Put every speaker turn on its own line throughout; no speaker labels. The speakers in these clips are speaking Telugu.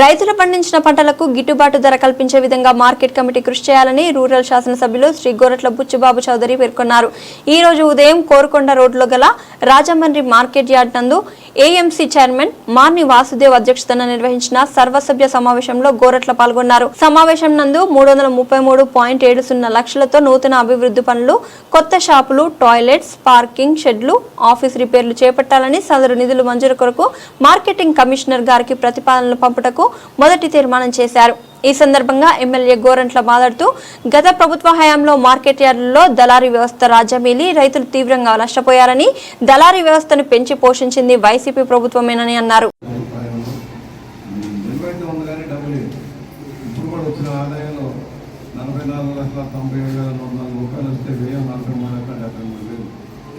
రైతులు పండించిన పంటలకు గిట్టుబాటు ధర కల్పించే విధంగా మార్కెట్ కమిటీ కృషి చేయాలని రూరల్ శాసనసభ్యులు శ్రీ గోరట్ల బుచ్చిబాబు చౌదరి పేర్కొన్నారు. ఈ రోజు ఉదయం కోరుకొండ రోడ్లో గల రాజమండ్రి మార్కెట్ యార్డ్ నందు ఏఎంసీ చైర్మన్ మార్ని వాసుదేవ్ అధ్యక్షతన నిర్వహించిన సర్వసభ్య సమావేశంలో గోరట్ల పాల్గొన్నారు. సమావేశం నందు మూడు వందల ముప్పై మూడు పాయింట్ ఏడు సున్నా లక్షలతో నూతన అభివృద్ధి పనులు కొత్త షాపులు టాయిలెట్స్ పార్కింగ్ షెడ్లు ఆఫీస్ రిపేర్లు చేపట్టాలని సదరు నిధులు మంజూరు కొరకు మార్కెటింగ్ కమిషనర్ గారికి ప్రతిపాదనలు పంపుటకు మొదటి తీర్మానం చేశారు. ఈ సందర్భంగా ఎమ్మెల్యే గోరంట్ల మాట్లాడుతూ గత ప్రభుత్వ హయాంలో మార్కెట్ యార్డుల్లో దళారీ వ్యవస్థ రాజ్యమేలి రైతులు తీవ్రంగా నష్టపోయారని దళారీ వ్యవస్థను పెంచి పోషించింది వైసీపీ ప్రభుత్వమేనని అన్నారు.
ఏడు వేల వేలు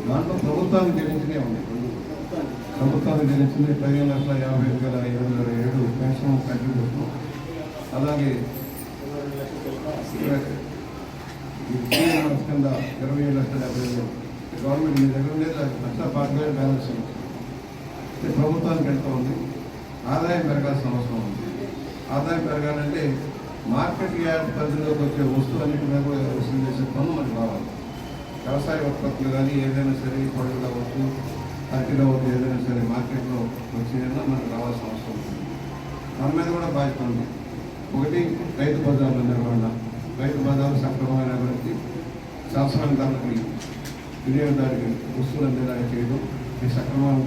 దాంట్లో ప్రభుత్వానికి చెల్లించినే ఉంది. ప్రభుత్వానికి చెల్లించింది పదిహేను లక్షల యాభై ఐదు వేల ఐదు వందల ఏడు పెన్షన్ కంట్రిబ్యూషన్ అలాగే కింద ఇరవై ఏడు లక్షల డెబ్బై వేలు. గవర్నమెంట్ మీ దగ్గర ఉండేది లక్ష పాతిక వేలు బ్యాలెన్స్ ఉంది. ప్రభుత్వానికి వెళ్తూ ఉంది? ఆదాయం పెరగాల్సిన అవసరం ఉంది. ఆదాయం పెరగాలంటే మార్కెట్ యార్డ్ పరిధిలోకి వచ్చే వస్తువులన్నిటి మీద కూడా వసూలు చేసే పన్ను మనకు రావాలి. వ్యవసాయ ఉత్పత్తులు కానీ ఏదైనా సరే పళ్ళు కావచ్చు అరటి కావచ్చు ఏదైనా సరే మార్కెట్లో వచ్చేదైనా మనకు రావాల్సిన అవసరం ఉంది. మన మీద కూడా బాధ్యత ఉంది. ఒకటి రైతు బజార్ల నిర్వహణ రైతు బజార్లు సక్రమమైన అభివృద్ధి శాస్త్రానికి ధరలకి వినియోగదారికి వస్తువులు అందేలా చేయడం ఈ సక్రమాలు